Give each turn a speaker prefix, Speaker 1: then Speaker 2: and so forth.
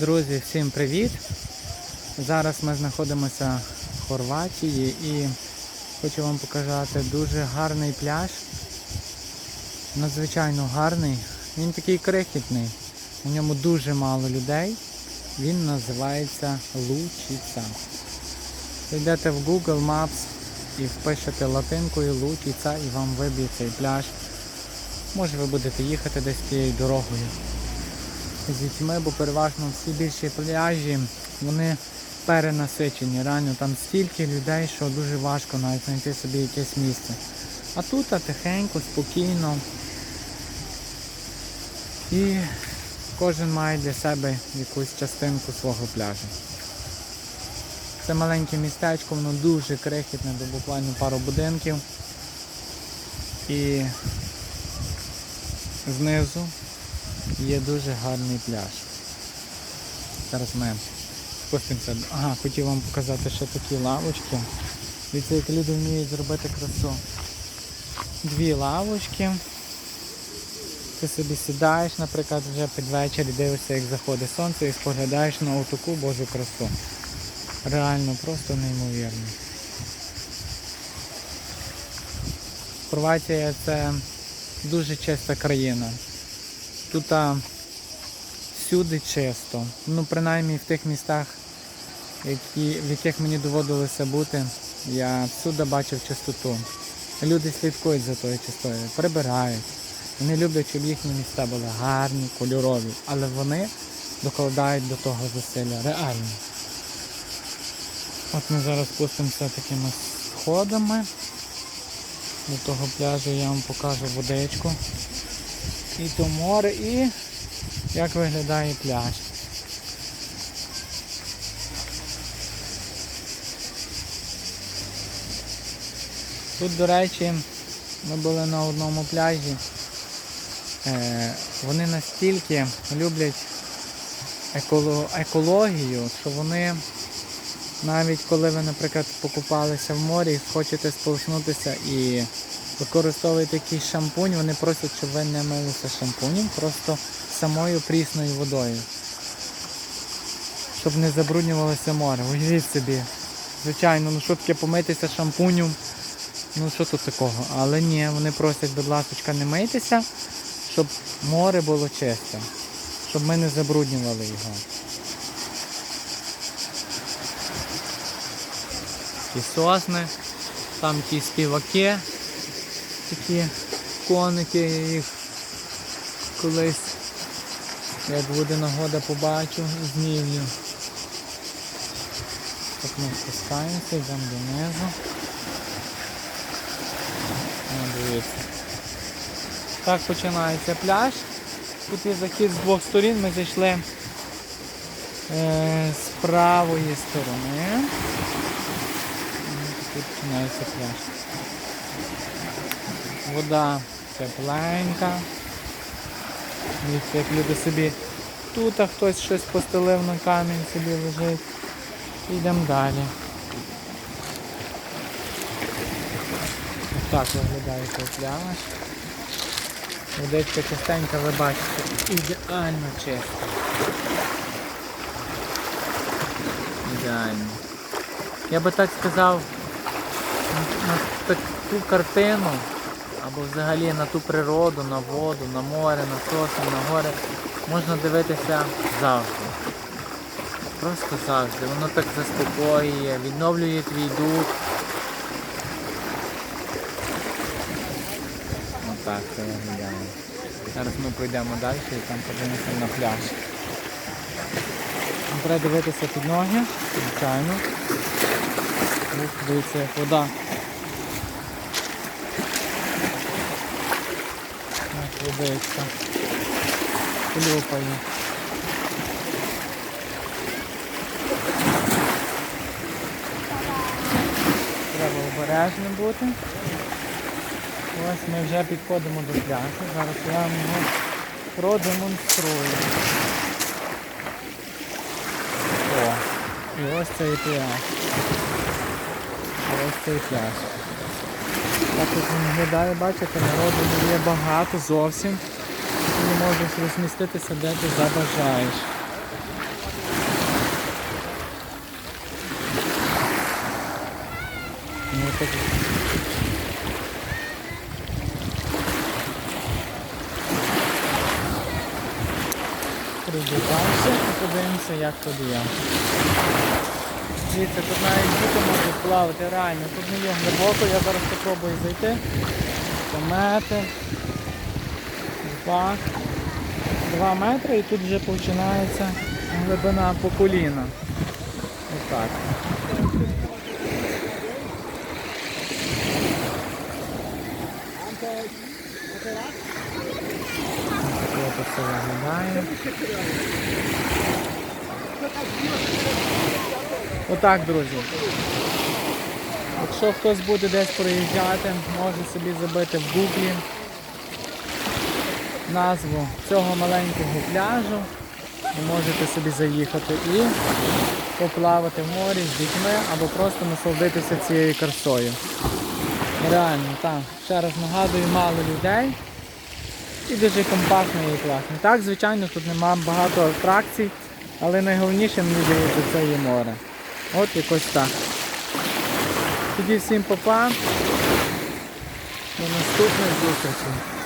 Speaker 1: Друзі, всім привіт! Зараз ми знаходимося в Хорватії і хочу вам показати дуже гарний пляж. Надзвичайно гарний. Він такий крихітний. У ньому дуже мало людей. Він називається Лучиця. Йдете в Google Maps і впишете латинкою Лучиця і вам виб'є цей пляж. Може ви будете їхати десь тією дорогою з дітьми, бо переважно всі більші пляжі вони перенасичені. Реально там стільки людей, що дуже важко навіть знайти собі якесь місце. А тут а, тихенько, спокійно. І кожен має для себе якусь частинку свого пляжу. Це маленьке містечко, воно дуже крихітне, до буквально пару будинків. І знизу є дуже гарний пляж. Зараз ми спустимося. Ага, хотів вам показати ще такі лавочки. Дивіться, як люди вміють зробити красу. Дві лавочки. Ти собі сідаєш, наприклад, вже під вечір дивишся, як заходить сонце і споглядаєш на отаку божу красу. Реально, просто неймовірно. Хорватія це дуже чиста країна. Тут а, всюди чисто. Ну, принаймні в тих містах, які, в яких мені доводилося бути, я всюди бачив чистоту. Люди слідкують за тою чистою, прибирають. Вони люблять, щоб їхні міста були гарні, кольорові, але вони докладають до того зусилля. Реально. От ми зараз спустимося такими сходами. До того пляжу я вам покажу водичку. І то море, і як виглядає пляж. Тут, до речі, ми були на одному пляжі. Е, вони настільки люблять еколо- екологію, що вони навіть коли ви, наприклад, покупалися в морі хочете сполоснутися і використовуєте якийсь шампунь, вони просять, щоб ви не милися шампунем, просто самою прісною водою. Щоб не забруднювалося море. Уявіть собі. Звичайно, ну що таке помитися шампунем, ну що тут такого? Але ні, вони просять, будь ласка, не мийтеся, щоб море було чисте, щоб ми не забруднювали його. Ті сосни, там ті співаки, такі коники, я їх колись, як буде нагода, побачу і. Так ми спускаємося, йдемо донизу. Так починається пляж. Тут є захід з двох сторін, ми зайшли е, з правої сторони. Тут починається пляж. Вода тепленька. Як люди собі. Тут хтось щось постелив на камінь, собі лежить. Йдемо далі. Ось Так виглядає цей пляж. Водичка чистенька, ви бачите, ідеально чиста. Ідеально. Я би так сказав, на таку картину, або взагалі на ту природу, на воду, на море, на сосни, на гори можна дивитися завжди. Просто завжди. Воно так заспокоює, відновлює твій дух. Отак це виглядає. Зараз ми пройдемо далі і там подивимося на пляж. Треба дивитися під ноги, звичайно. Дивіться, як вода. Водичка. Хлюпає. Треба обережним бути. Ось ми вже підходимо до пляжу. Зараз я вам його продемонструю. О, і ось цей пляж. Ось цей пляж. Так як він виглядає, бачите, народу є багато зовсім. Ти можеш розміститися де ти забажаєш. Ну, і подивимося, як тобі я. Дивіться, тут навіть діти можуть плавати реально. Тут не є глибоко, я зараз спробую зайти. Метр, два, два метри і тут вже починається глибина по коліна. Отак. Ось це все виглядає. Отак, друзі. Якщо хтось буде десь проїжджати, може собі забити в гуглі назву цього маленького пляжу. Ви можете собі заїхати і поплавати в морі з дітьми або просто насолодитися цією красою. Реально, так. Ще раз нагадую, мало людей і дуже компактно і класно. Так, звичайно, тут нема багато атракцій, але найголовніше, мені здається, це є море. От якось так. Тоді всім па-па. До наступних зустрічей.